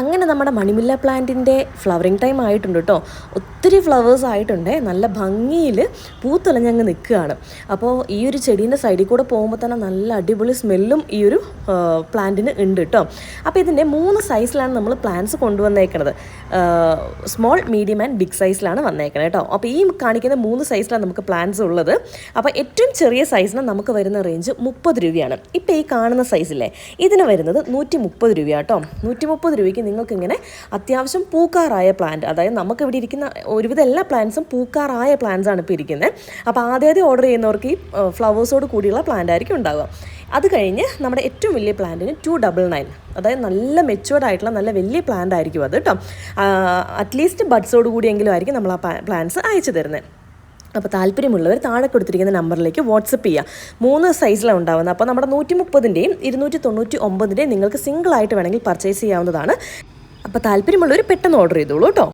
അങ്ങനെ നമ്മുടെ മണിമുല്ല പ്ലാന്റിന്റെ ഫ്ലവറിങ് ടൈം ആയിട്ടുണ്ട് കേട്ടോ. ഒത്തിരി ഫ്ലവേഴ്സ് ആയിട്ടുണ്ട്. നല്ല ഭംഗിയിൽ പൂത്തുലഞ്ഞങ്ങ് നിൽക്കുകയാണ്. അപ്പോൾ ഈ ഒരു ചെടീന്റെ സൈഡിൽ കൂടെ പോകുമ്പോൾ തന്നെ നല്ല അടിപൊളി സ്മെല്ലും ഈ ഒരു പ്ലാന്റിന് ഉണ്ട് കേട്ടോ. അപ്പോൾ ഇതിന്റെ മൂന്ന് സൈസിലാണ് നമ്മൾ പ്ലാന്റ്സ് കൊണ്ടുവന്നേക്കുന്നത് സ്മോൾ മീഡിയം ആൻഡ് ബിഗ് സൈസിലാണ് വന്നേക്കുന്നത് കേട്ടോ. അപ്പോൾ ഈ കാണിക്കുന്ന മൂന്ന് സൈസിലാണ് നമുക്ക് പ്ലാന്റ്സ് ഉള്ളത്. അപ്പോൾ ഏറ്റവും ചെറിയ സൈസിന് നമുക്ക് വരുന്ന റേഞ്ച് മുപ്പത് രൂപയാണ്. ഇപ്പോൾ ഈ കാണുന്ന സൈസില്ലേ ഇതിന് വരുന്നത് നൂറ്റി മുപ്പത് രൂപ കേട്ടോ. നൂറ്റി മുപ്പത് രൂപയ്ക്ക് നിങ്ങൾക്ക് ഇങ്ങനെ അത്യാവശ്യം പൂക്കാറായ പ്ലാന്റ് അതായത് നമുക്ക് ഇവിടെ ഇരിക്കുന്ന ഒരുവിധം എല്ലാ പ്ലാന്റ്സും പൂക്കാറായ പ്ലാന്റ്സ് ആണ് ഇപ്പോൾ ഇരിക്കുന്നത് അപ്പോൾ ആദ്യം ഓർഡർ ചെയ്യുന്നവർക്ക് ഈ ഫ്ലവേഴ്സോട് കൂടിയുള്ള പ്ലാന്റ് ആയിരിക്കും ഉണ്ടാവുക. അത് കഴിഞ്ഞ് നമ്മുടെ ഏറ്റവും വലിയ പ്ലാന്റിന് ടു ഡബിൾ നയൻ അതായത് നല്ല മെച്ചുവേർഡ് ആയിട്ടുള്ള നല്ല വലിയ പ്ലാന്റ് ആയിരിക്കും അത് കേട്ടോ അറ്റ്ലീസ്റ്റ് ബഡ്സോട് കൂടിയെങ്കിലും ആയിരിക്കും നമ്മൾ ആ പ്ലാന്റ്സ് അയച്ചു തരുന്നത് അപ്പോൾ താല്പര്യമുള്ളവർ താഴെ കൊടുത്തിരിക്കുന്ന നമ്പറിലേക്ക് വാട്സപ്പ് ചെയ്യുക മൂന്ന് സൈസിലാണ് ഉണ്ടാവുന്നത്. അപ്പോൾ നമ്മുടെ നൂറ്റി മുപ്പതിന്റെയും ഇരുന്നൂറ്റി തൊണ്ണൂറ്റി ഒമ്പതിന്റെയും നിങ്ങൾക്ക് സിംഗിളായിട്ട് വേണമെങ്കിൽ പർച്ചേസ് ചെയ്യാവുന്നതാണ്. അപ്പോൾ താല്പര്യമുള്ളവർ പെട്ടെന്ന് ഓർഡർ ചെയ്തോളൂ കേട്ടോ.